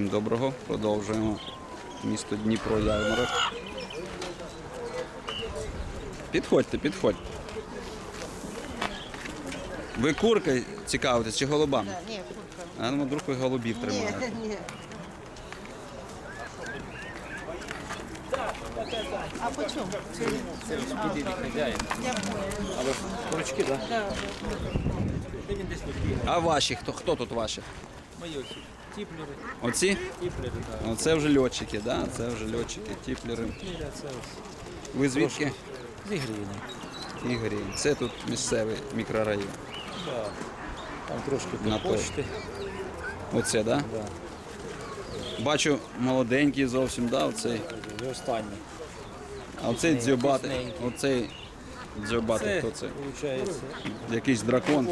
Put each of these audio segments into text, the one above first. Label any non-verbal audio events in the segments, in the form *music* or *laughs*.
Всім доброго. Продовжуємо місто Дніпро ярмарок. Підходьте, підходьте. Ви куркою цікавитесь чи голубами? Ні, курка. А ну вдруг ви голубів тримаєте. Ні, ні. А по чому? Поняла. Курочки, так? А ваші, хто, хто тут ваші? Мої тіплери, Оці? тіплери, так. Оце вже льотчики, да? Це вже льотчики, тіплери. Тіпля це ось Ви звідки? з Ігріни. Ігорі. Це тут місцевий мікрорайон. Да. Там трошки На по той. почти. Оце, да? Да. Бачу, молоденький зовсім, да, оцей. І останній. А оцей дзьобати. пісненький. Оцей дзьобати, Це, хто це? виходить, Якийсь дракон.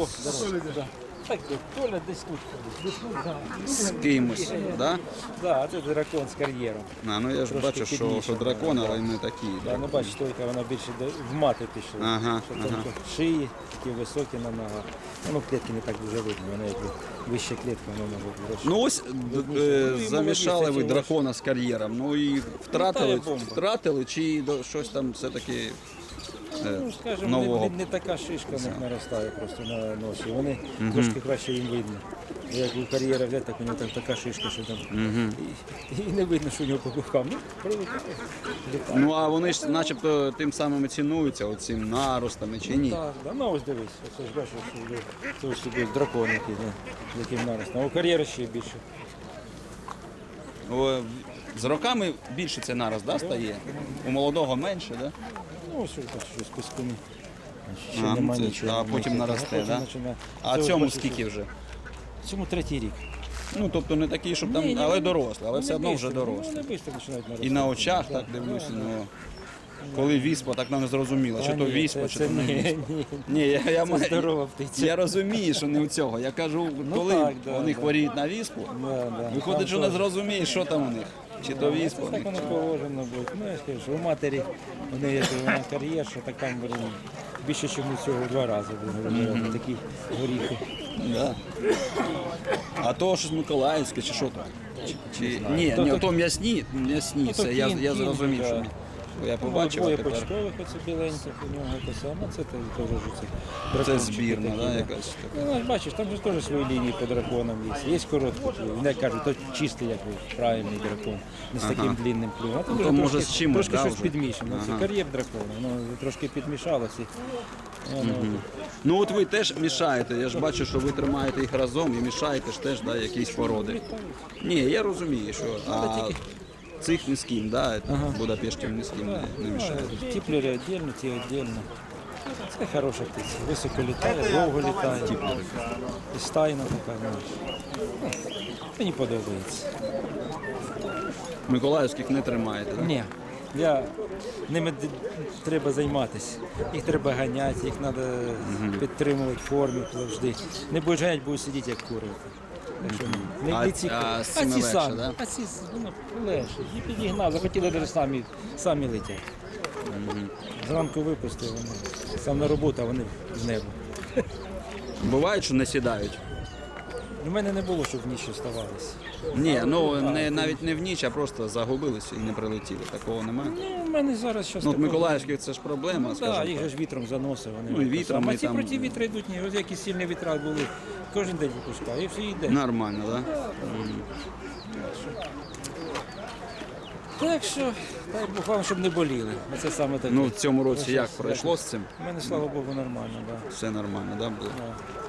Да. Так, Толя десь тут ходить. Десь тут, да. з кимось, да? Да, це дракон з кар'єром. А, ну я ж Трошки бачу, що, підніше, що да, дракон, да. але не такий. Да, ну бачиш, стойка, вона більше до- в мати пішла. Ага, Що ага. тільки шиї, такі високі на ногах. Ну, клітки не так дуже видно, вона якби вища клітка, вона може бути. Ну ось д- е, замішали ви дракона з кар'єром. Ну і втратили, бомба. втратили чи до- щось там все-таки Ну, скажімо, нового. не, не така шишка в них наростає просто на носі. Вони трошки краще їм видно. Як у кар'єра взяти, так у нього там така шишка, що там і, і не видно, що у нього по бокам. Ну. Літає. Ну а вони ж начебто тим самим і цінуються, оцим наростами чи ні? Так, да, ну ось дивись, оце ж бачиш, що є- це ось тобі дракон який, ну, з яким наростом. А у кар'єра ще більше. О, З роками більше це нараз да, стає? У молодого менше, да? Ну, ось ось бачиш, ось пескуни. Ще А, нема це- нічого. а потім Ні, наросте, потім да? починає. А Це ось цьому бачиш, скільки вже? Цьому третій рік. Ну тобто не такий, щоб там, Ні, ні, але ні. дорослий, але Ну, все одно вже бистро, Ну, дорослий. не швидко починають наростати. І на очах так дивлюся, ну коли віспа, так нам не зрозуміло, чи то ні, віспа, чи то не ні, віспа. ні. Ні, я, я, маю- здорова птиця. я розумію, що не у цього. Я кажу, коли так, да, вони да. хворіють на віспу, Да, да. виходить, що не зрозумієш, що там у них. Чи то віспа. у Так воно положено буде. Ну, я скажу, що у матері вони неї вона кар'єр, що так там блин, більше, ніж ми цього два рази вибирали такі горіхи. Да. А то щось Миколаївське, чи що там? Чи, чи... Ні, ні, то- м'ясні, м'ясні, це я, я зрозумів, що м'я- я побачив, а Двоє тепер почтових оце біленьких у нього те саме, це те- теж ж це це дракончики збірна, такі, да, якась така. Ну, бачиш, там же теж свої лінії по драконам є. Є короткі клюв. Вони кажуть, то чистий як би, правильний дракон, не з таким длинним клювом. А там Ну, вже то може трошки, з чимось, трошки да, щось вже? підмішано. Це кар'єр дракона, воно трошки підмішалося. Воно, Ну от ви теж мішаєте, я ж бачу, що ви тримаєте їх разом і мішаєте ж теж да, якісь породи. Ні, я розумію, що а, цих ні з ким, да, Будапештів ні з ким не, не мішаєте. Тіплери віддільно, ті віддільно. Це хороша птиця. Високо літає, довго літає. І стайна така. ну. Мені подобається. Миколаївських не тримаєте, да? Ні. Я ними треба займатися. Їх треба ганяти, їх треба підтримувати в формі завжди. Не будеш ганяти, будеш сидіти як кури. А- не ці, а з цими ці легше, самі, да? а ці ну, легше. І підігнав, захотіли даже самі, самі летять. Зранку випустили, вони сам на роботу, а вони в небо. Буває, що не сідають. У мене не було, щоб в ніч оставалися. Ні, ну не, навіть не в ніч, а просто загубилися і не прилетіли. Такого немає. Ну, у мене зараз щось Ну, от такого Миколаївських це ж проблема, Ну, скажімо так, їх же ж вітром заносив. Вони Ну, і вітром, і А ці там- проти вітра йдуть, ні. Ось які сильні вітра були, кожен день випускає, і все йде. Нормально, так? Да? Так що, дай Бог вам, щоб не боліли. Це саме таке. Ну в цьому році як пройшло з цим? У мене, слава Богу, нормально, так. Да. Все нормально, да, було?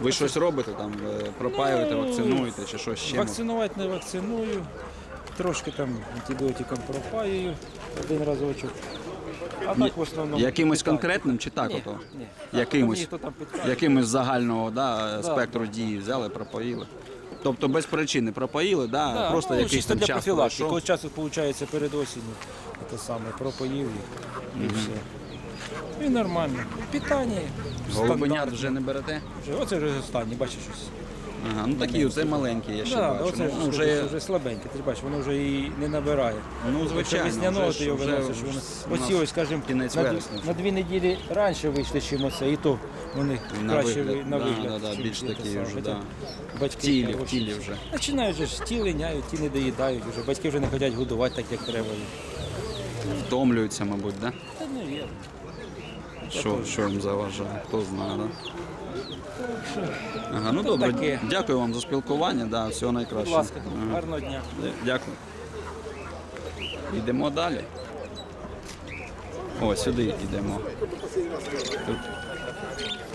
Ви щось робите там, е, пропаюєте, Ну, вакцинуєте чи щось ще? Вакцинувати не вакциную, трошки там антибіотиком пропаюю один разочок. А так в основному. Якимось конкретним чи так Ні, ото? ні. Якимось, Мені хто там підкаже. якимось загального да, спектру дії взяли, пропоїли. Тобто без причини пропоїли, да, Да, просто ну, якийсь чисто там для час профілактики. пройшов. Часу виходить перед осінню, те саме пропоїв їх і все. І нормально. Питання. Голубенят стандартне. вже не берете? Вже- Оце вже останні, бачиш щось. Ага, ну такі, оце маленькі, я ще Да, бачу. оце ну, вже, вже... слабеньке, ти ж бачиш, воно вже і не набирає. ну, Якщо звичайно, весняного, вже ти його вже виносиш, у Оці ось, скажімо, кінець на, дві- вересня. вже. на дві неділі раніше вийшли, чим оце, і то вони На краще вигляд, ви- на да, вигляд. да, да, чим більш такі саме. вже, да. Батьки Тілі, в хороші. тілі вже. Починають же ж ті линяють, ті не доїдають вже. Батьки вже не хочуть годувати так, як треба. Втомлюються, мабуть, да? Та не є. Що, що їм заважає, хто знає, да? Ага, ну добре, таке. дякую вам за спілкування, да, всього Будь найкращого. ласка, Ага. гарного дня. Дякую. Йдемо далі. О, сюди йдемо. Тут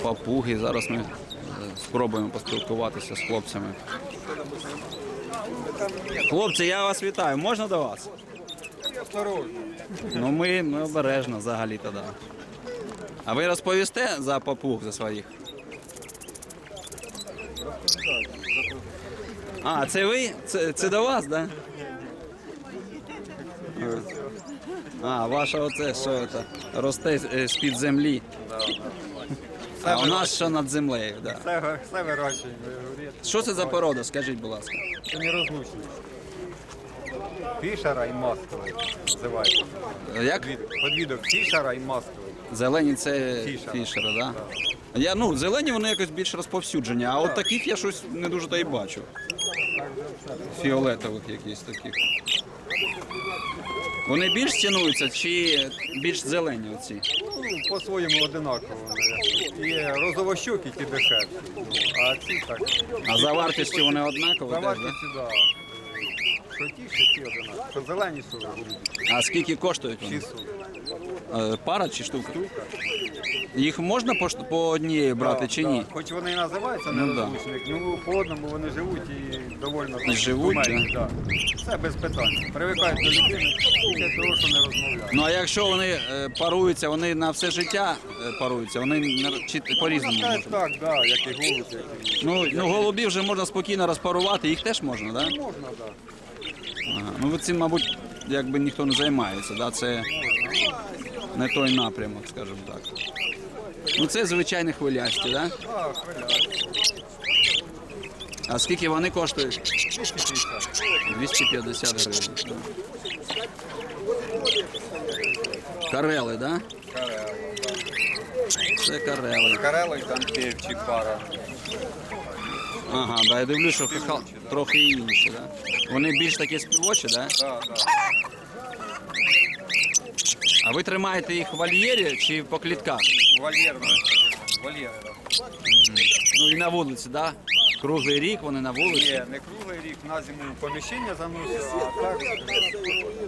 папуги. Зараз ми е, спробуємо поспілкуватися з хлопцями. Хлопці, я вас вітаю. Можна до вас? Ну ми, ми обережно взагалі тоді. А ви розповісте за папуг за своїх? А, це ви? Це, це до вас, так? Да? А, ваше оце що це? Росте е, з-під землі. А у нас що над землею, да. Все, все вирощуємо. Що це за порода, скажіть, будь ласка. Це не розлучні. Фішера і масковий називається. Як? Подвідок, фішера і масковий. Зелені це Фішера. фішера, да? Я, ну, зелені вони якось більш розповсюджені, а от таких я щось не дуже та й бачу. Фіолетових якісь таких. Вони більш цінуються чи більш зелені оці? Ну, по-своєму одинаково. Є розовощоки ті дешевші. Ну, а ці так. А за вартістю вони однакові За теж, да? вартістю, да. Що ті, що ті одинакові. Що зелені сури. А скільки коштують вони? 6 сури. Е, Пара чи штука? Їх можна по, шт- по однієї брати Да, чи да. ні? Хоч вони і називаються Ну, да. нерозлучник, ну по одному вони живуть і довольно І живуть, да. Все без питань. Привикають до людини, тільки того, що не розмовляють. Ну а якщо вони е, паруються, вони на все життя е, паруються, вони не- чи по-різному Так, так, да, як і голуб, як і Ну, ну голубів вже можна спокійно розпарувати, їх теж можна, так? Да? можна, так. Ага. Ну ви цим, мабуть, якби ніхто не займається, да? це не той напрямок, скажімо так. Ну це звичайні хвилясті, да? Да. А скільки вони коштують? 250. 250 гривень. Карели, да? Це карели. Карели там півчі пара. Ага, да, я дивлюсь, що хахал трохи інші, да? Вони більш такі співочі, да? Да, да. А ви тримаєте їх в вольєрі чи по клітках? Вольєр, вольєр. Ну і на вулиці, да? Круглий рік вони на вулиці. Ні, не круглий рік, на зиму поміщення заносив, а так,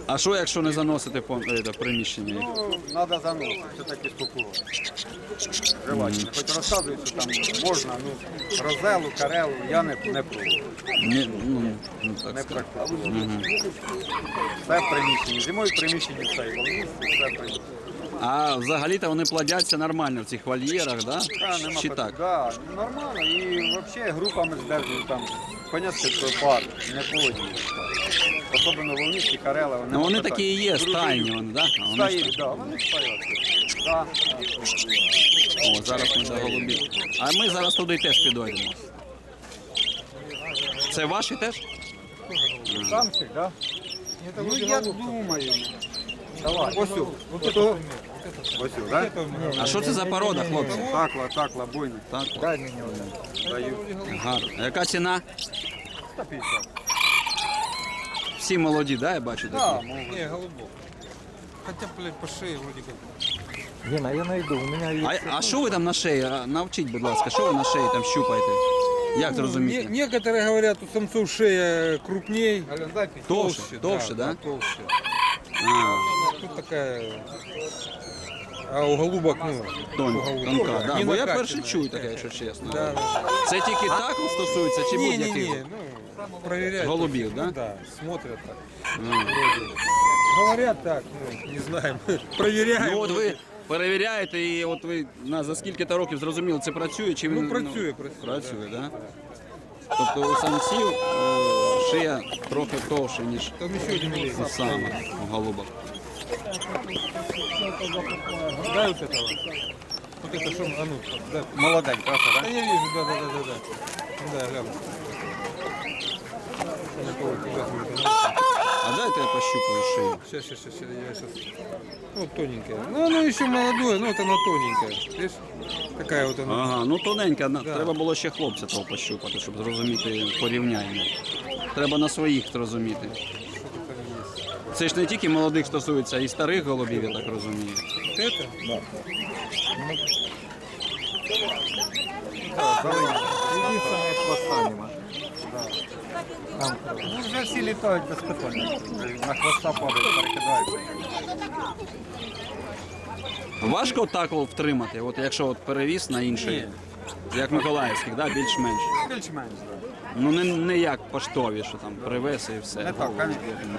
А що, якщо не заносити по е, це, приміщення ну, треба заносити, це такі спокійно. Желательно. Хоч розказують, що там можна, ну, розелу, карелу, я не, не пробую, Ні, ну, ну, так не практикую. Все в приміщенні, зимою в приміщенні все, і волністи, все в приміщенні. А взагалі-то вони плодяться нормально в цих вольєрах, да? Да, нема Чи питань. так? Да, нормально. І взагалі групами здержують там понятно, що пар, не плодні. Особливо волністі, карела. Ну вони такі і є, стайні вони, да? А вони ж Стаї, да, вони стоять. Да. О, зараз ми до голубів. А ми зараз туди теж підійдемо. Це ваші теж? Самчик, да? Ну, я думаю. Давай. Ось о. Ото. Ось о, да? А що це за порода, хлопці? Такла, такла, бойня. Так, Дай мені один. Даю. гарно. А Яка ціна? 150. Всі молоді, да, я бачу Да, такі? можна. Не, голубок. Хотя, блядь, по шее вроде как. Гена, я найду, у мене є. А, а що ви там на шиї? А, Навчіть, будь ласка, що ви на шиї там щупаєте? Як це Не- розуміти? некоторые говорят, у самцов шея крупней, Толще, толще, да? толще. А, Тут такая... А у голубок, ну, тон, тонка, да. Бо я перший чую таке, якщо чесно. Да. Це тільки так стосується чи будь-яких? Не-не-не, ну, проверяют. Голубів, Ну, да? Да, смотрят так. Вроде. Говорят так, ну, не знаем. *laughs* Проверяем. Ну от ви перевіряєте і от ви на за скільки-то років зрозуміли, це працює чи він Ну, працює, працює, працює, да? Тобто у самців е, шия трохи товше, ніж Там еще один есть. у самих у голубок. Дай вот этого. Вот это что, а ну, да. Молоденька, Да я вижу, да, да, да, да, да. Да, гляну. А дайте я пощупаю шию. Сейчас, сейчас, сейчас, я сейчас. Вот тоненькая. Ну, она еще молодое, но вот она тоненькая. Видишь? Такая вот она. Ага, ну тоненька, на- треба було ще хлопця того пощупати, щоб зрозуміти порівняння. Треба на своїх зрозуміти. Це ж не тільки молодих стосується, а і старих голубів, я так розумію. Хвоста нема. Ну, вже всі літають без питань. На хвоста падають, перекидаються. Важко так от втримати, от якщо от перевіз на інший, як Миколаївських, да, більш-менш. Більш-менш, так. Ну не, не як поштові, що там привез і Не все. так, звісно.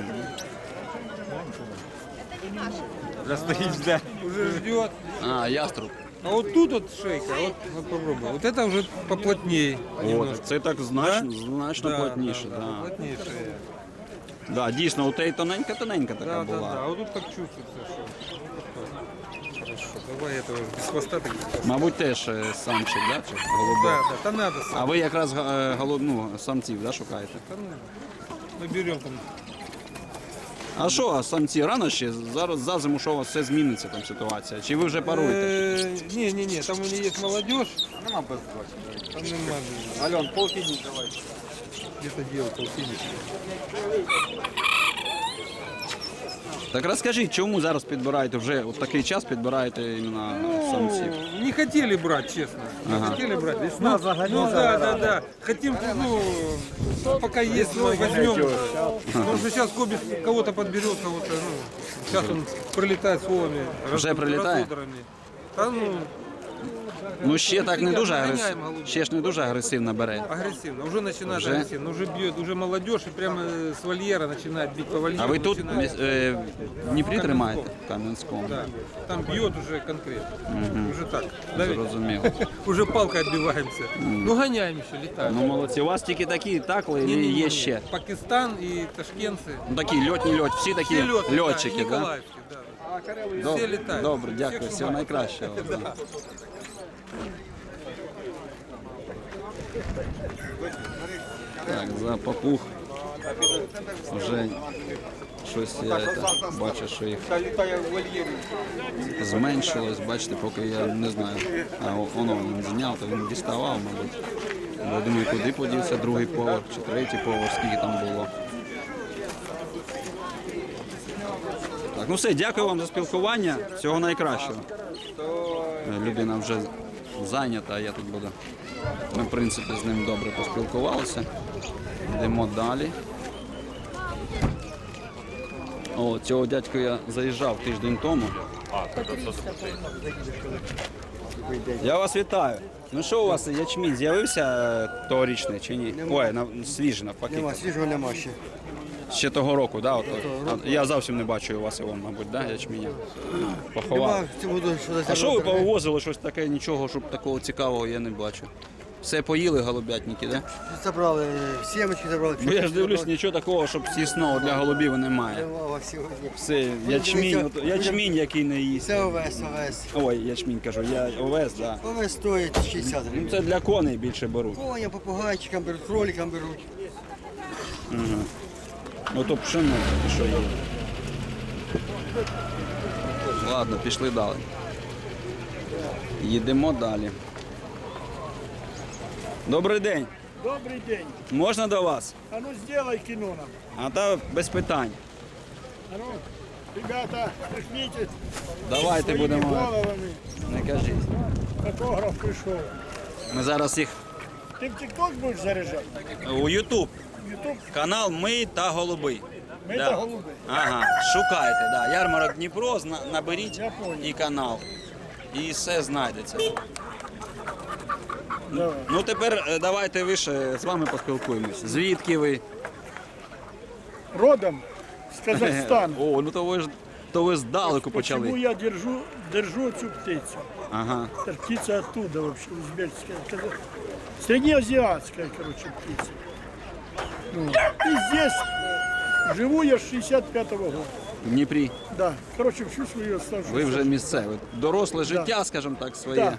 Вже стоїть жде. Уже ждет. А, яструб. А вот тут вот шейка, вот, вот попробуй. Вот это уже поплотнее. От, немножко. це так значно, значно Да, плотніше. да, Да, да, плотнее шея. Да, дійсно, у тебе тоненька-тоненька така Да, да, була. да. А вот тут так чувствуется, что. Хорошо, давай этого без хвоста так без хвоста. Мабуть, теж е, самчик, да? Чи Да, голубок? да, да надо А сам. ви якраз е, голуб, ну, самців да, шукаєте? Да ну, Мы берем там. а що, а самці рано ще? Зараз за зиму що у вас все зміниться там ситуація? Чи ви вже паруєте? Ні, Не, не, не, там у мене є молодежь. Нема без. Там нема. Альон, полкині давай. Где-то діло полтинничка. Так расскажи, чому зараз підбираєте вже от такий час підбираєте іменно самців? Ну, не хотели брать, честно. Не Ага. хотели брать. Весна ну, загоняла, ну да, да, да. Хотим, ну, пока есть, мы возьмем. Потому что сейчас Кобис кого-то подберет, кого-то, ну, сейчас он прилетает с Вовами. Уже прилетает? Да, ну, Ну ще так не дуже Ганяємо агресивно. голубів. Ще ж не дуже агресивно бере. агрессивно. Уже начинает Уже? агрессивно. Уже бьет, уже молодежь и прямо э, с вольера начинает бить по вольеру. А ви тут начинает- міс- е, в Дніпрі тримаєте? В Кам'янському. Да, там бьет уже конкретно. Уже так. давит. Зрозуміло. *laughs* Уже палкой отбиваемся. Ну гоняем еще, летаем. Ну молодці, у вас тільки такі такли, і Не-не-не-не. є ще. Пакистан и ташкентцы. Ну, такі льотні льот, всі такі Все летные, льотчики, да? да? Николаевские, да. Добре, Все літають. Добре, Всіх дякую, всього шукають. найкращого. *laughs* Так, за папух вже щось я бачу, що їх зменшилось, бачите, поки я не знаю. А воно він зняв, то він діставав, мабуть. Я думаю, куди подівся другий поверх чи третій поверх, скільки там було. Так, ну все, дякую вам за спілкування. Всього найкращого. Е, Людина вже зайнята, а я тут буду. Ми, в принципі, з ним добре поспілкувалися. Йдемо далі. О, цього дядька я заїжджав тиждень тому. Я вас вітаю. Ну що у вас ячмінь з'явився е, тогорічний чи ні? Ой, на, свіжий навпаки. Нема, свіжого нема ще. Ще того року, да? От, а, я зовсім не бачу у вас його, мабуть, да, ячменя. Поховав. А що ви повозили щось таке, нічого, щоб такого цікавого я не бачу. Все поїли голубятники, да? Забрали, сімечки забрали. Бо я ж дивлюсь, нічого такого, щоб сісного для голубів немає. Все, ячмінь, от, ячмінь, який не їсть. Це овес, овес. Ой, ячмінь кажу, я овес, да. Овес стоїть 60 Ну гривень. це для коней більше беруть. Коня, попугайчикам беруть, кроликам беруть. Ну то пшено, і що є. Ладно, пішли далі. Їдемо далі. Добрий день. Добрый день. Можна до вас? А ну сделай кино нам. А та без питань. А ну, ребята, прижмите Давайте будемо. головами. Не кажіть. Фотограф пришел. Ми зараз їх Ты в ТикТок будешь заряжать? у YouTube. Ютуб Канал Ми та Голуби. мы Да. это голубы. Ага, шукайте, да. Ярмарок Дніпро, зна- наберіть Я понял. і канал. І все знайдеться. Давай. Ну тепер е, давайте ви ж з вами поспілкуємось. Звідки ви? Родом с Казахстана. *laughs* О, ну то ви ж то ви здалеку Почему почали. я держу, держу эту птицу? Ага. Это птица оттуда вообще, узбекская. казах- Среднеазиатская, короче, птица. Ну, И здесь живу я с 65-го года. В Дніпрі. Да, короче, всю свою оставшуюся. Ви вже місцеві. Доросле життя, скажімо так, своє. Да.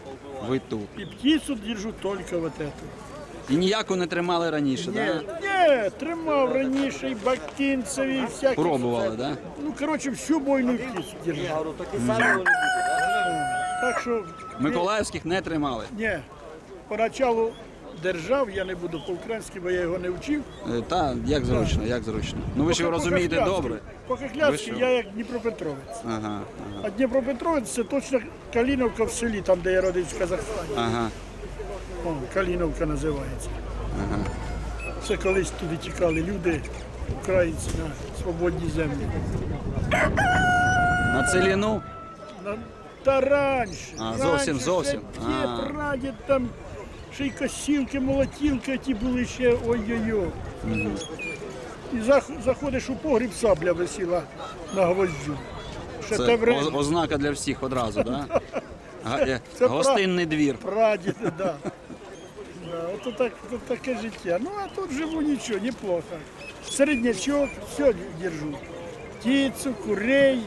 Ви тут. И птицу держу только вот эту. І ніяку не тримали раніше, Ні, да? ні, тримав раніше і бакінцеві, і всякі. Пробували, да? Ну, коротше, всю бойну птицю держав. Так що, Миколаївських не тримали. ні, поначалу держав, я не буду по-українськи, бо я його не вчив. Е, Та як зручно, як зручно. Ну ви ж його розумієте добре. По-хохлядськи Ви що? я як Дніпропетровець. Ага, ага, А Дніпропетровець це точно Каліновка в селі, там, де я родився в Казахстані. ага. О, Каліновка називається. Це колись туди тікали люди, українці на свободні землі. На целіну? На- Та раніше. А, раніше зовсім, ще зовсім. Дід, А. прадід там, ще й косілки, молотілки ті були ще ой-ой-ой. І зах- заходиш у погріб, сабля висіла на гвоздю. Ще Це те оз- ознака для всіх одразу, да? *laughs* Га- е, Це Гостинний двір. Прадід, да. *laughs* Да, ото так, то таке життя. Ну а тут живу нічого, неплохо. Середнячок, все держу. Птицю, курей,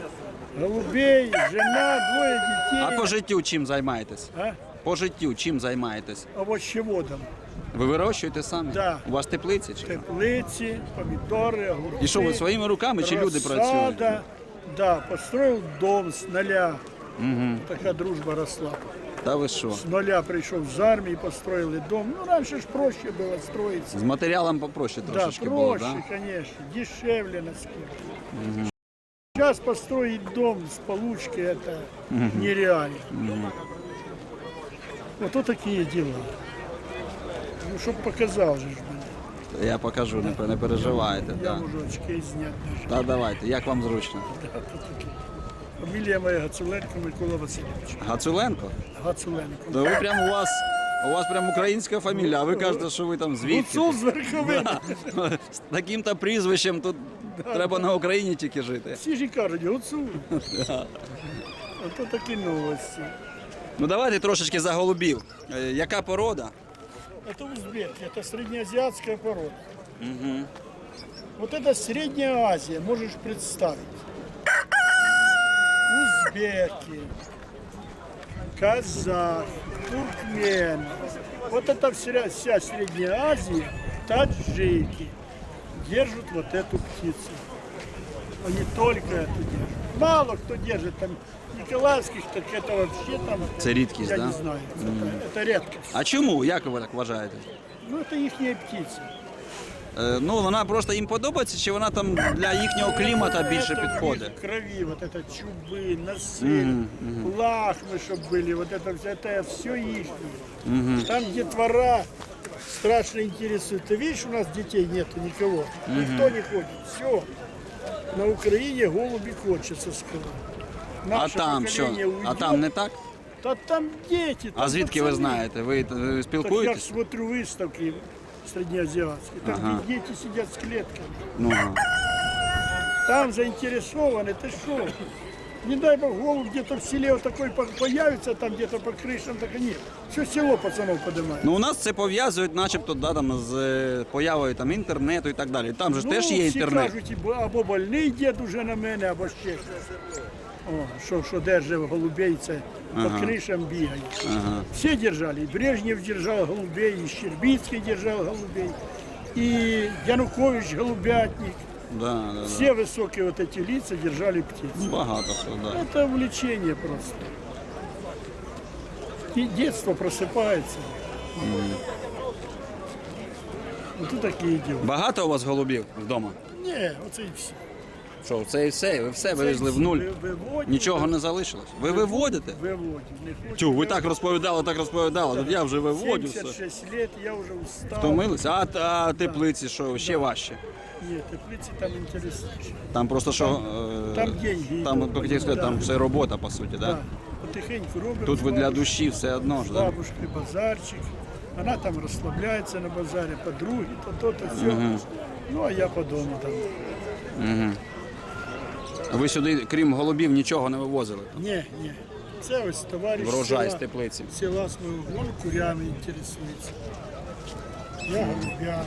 голубей, жена, двоє А по життю чим займаєтесь? А? По життю чим займаєтесь? Овощеводом. Ви вирощуєте самі? Да. У вас теплиці чи? Теплиці, помідори, огурці. І що ви своїми руками чи люди працюють? розсада. Да, построїв дом з нуля. Така дружба росла. Та ви що? З нуля прийшов з армії, построїли дом. Ну, раніше ж проще було строїтися. З матеріалом попроще Да, трошечки було, проще, да? конечно, дешевле насколько. Сейчас построить дом с получки это нереально. Вот вот такие дела. Ну, чтоб показал же ж мені. Я покажу, не, не переживайте. Я Да. можу очки зняти. даже. Та давайте, як вам зручно? Да, то таке. Фамілія моя Гацуленко Микола Васильович. Гацуленко? Гацуленко. Да ви прям у вас. У вас прям українська фамілія, а ви кажете, що ви там звідки? Гуцул з верховини. З таким-то прізвищем тут треба на Україні тільки жити. Всі ж і кажуть, гуцул. *laughs* Ото такі новості. Ну давайте трошечки за голубів. Е, Яка порода? Это узбеки, это среднеазиатская порода. Вот это Средняя Азия, можешь представить. Узбеки, казах, туркмен. Вот это вся, вся Средняя Азия, таджики держат вот эту птицу. Но не только эту держат. Мало кто держит там Николаевских, так это вообще там, Це рідкість, я да? не знаю, это, это редкость. А чому? Як ви так вважаєте? Ну, это их птица. Е, Ну вона просто їм подобається, чи вона там для їхнього клімата більше Это в підходить? их крови, вот это чубы, носы, лахмы, чтобы были, вот это все, это все их. Там детвора страшно интересует. Ты видишь, у нас детей нету никого, никто не ходит, все. На Украине голуби хочется сказать. А Наше там що? поколение А уйдет. там не так? Да там дети. А там звідки ви пацаны. знаєте? Ви, ви Так я спілкуєтесь? смотрю выставки среднеазиатские. Там Ага. где дети сидят с клетками. Ну, ага. Там заинтересованы, ты что? Не дай бог голубь где-то в селе вот такой по- появится, там где-то по крышам, так и нет. Все село пацанов поднимает. ну у нас це пов'язують, начебто, да, там, з е, появою там, інтернету і так далі. Там же ж теж є Ну, всі інтернет. кажуть, або, або больний дід уже на мене, або ще щось. О, що, що держав голубей, це по кришам бігає. Всі держали. І Брежнєв держав голубей, і Щербицький держав голубей, і Янукович голубятник. Да, да, да. Все высокие вот эти лица держали птиц. Багато хто, да. Это увлечение просто. И детство просыпается. Вот тут такие дела. Багато у вас голубів вдома? Не, оце і все. Що, це і все? Ви все вивезли в нуль? Ви- виводять, Нічого не залишилось. Ви виводите? Виводять. Не хочу. Тю, ви так розповідали, так розповідали. Тут я вже виводю все. 76 лет, я уже устал. Втомилися? А, а теплиці, що ще важче? Нет, теплицы там интереснее. Там просто що. е, там деньги Там, йдуть. хотів сказати, там Да. все робота, по суті, Да. да? Потихоньку робимо. Тут ви для душі все одно ж, да? бабушкой базарчик. Она там расслабляется на базаре, подруги, то то, то все. Ну, а я по дому там. Ви сюди, крім голубів, нічого не вивозили. Не, не. Це ось товариш Врожай з села, теплиці. села свого он курями інтересується. Я голубями.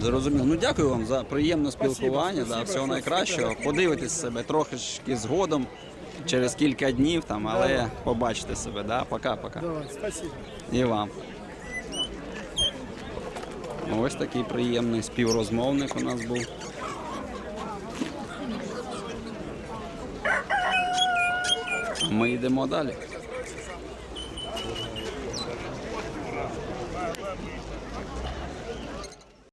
Зрозуміло. Ну дякую вам за приємне Спасибо, спілкування. да, спасибо, всього що найкращого. Подивитись себе трошечки згодом. через кілька днів там, але побачите себе, да? Пока-пока. Давай, спасибо. І вам. Ось такий приємний співрозмовник у нас був. Ми йдемо далі.